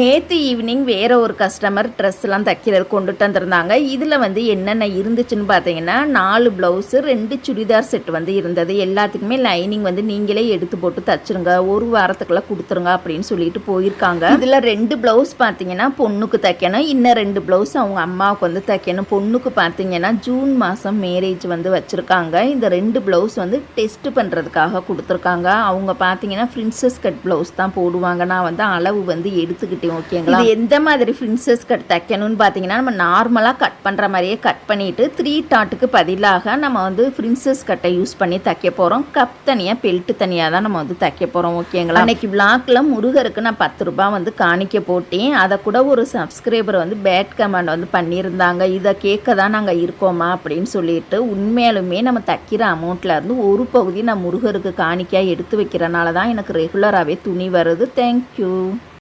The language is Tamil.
நேற்று ஈவினிங் வேறு ஒரு கஸ்டமர் ட்ரெஸ்லாம் தைக்கிறது கொண்டுட்டு வந்திருந்தாங்க. இதில் வந்து என்னென்ன இருந்துச்சுன்னு பார்த்தீங்கன்னா நாலு ப்ளவுஸு ரெண்டு சுடிதார் செட் வந்து இருந்தது. எல்லாத்துக்குமே லைனிங் வந்து நீங்களே எடுத்து போட்டு தச்சுருங்க. ஒரு வாரத்துக்குள்ள கொடுத்துருங்க அப்படின்னு சொல்லிட்டு போயிருக்காங்க. இதில் ரெண்டு ப்ளவுஸ் பார்த்தீங்கன்னா பொண்ணுக்கு தைக்கணும். இன்னும் ரெண்டு ப்ளவுஸ் அவங்க அம்மாவுக்கு வந்து தைக்கணும். பொண்ணுக்கு பார்த்தீங்கன்னா ஜூன் மாதம் மேரேஜ் வந்து வச்சுருக்காங்க. இந்த ரெண்டு ப்ளவுஸ் வந்து டெஸ்ட் பண்ணுறதுக்காக கொடுத்துருக்காங்க. அவங்க பார்த்தீங்கன்னா பிரின்சஸ் கட் ப்ளவுஸ் தான் போடுவாங்க. நான் வந்து அளவு வந்து எடுத்துக்கிட்டு எடுத்துக்கிட்டேன் ஓகேங்களா? இது எந்த மாதிரி பிரின்சஸ் கட் தைக்கணும்னு பார்த்தீங்கன்னா நம்ம நார்மலாக கட் பண்ணுற மாதிரியே கட் பண்ணிவிட்டு த்ரீ டாட்டுக்கு பதிலாக நம்ம வந்து பிரின்சஸ் கட்டை யூஸ் பண்ணி தைக்க போகிறோம் கப் தனியாக பெல்ட்டு தனியாக தான் நம்ம வந்து தைக்க போகிறோம் ஓகேங்களா? அன்னைக்கு விளாக்ல முருகருக்கு நான் பத்து ரூபாய் வந்து காணிக்க போட்டேன். அதை கூட ஒரு சப்ஸ்கிரைபர் வந்து பேட் கமெண்ட் வந்து பண்ணியிருந்தாங்க. இதை கேட்க தான் நாங்கள் இருக்கோமா அப்படின்னு சொல்லிட்டு உண்மையாலுமே நம்ம தைக்கிற அமௌண்ட்ல இருந்து ஒரு பகுதி நான் முருகருக்கு காணிக்கையாக எடுத்து வைக்கிறனால தான் எனக்கு ரெகுலராகவே துணி வருது. தேங்க்யூ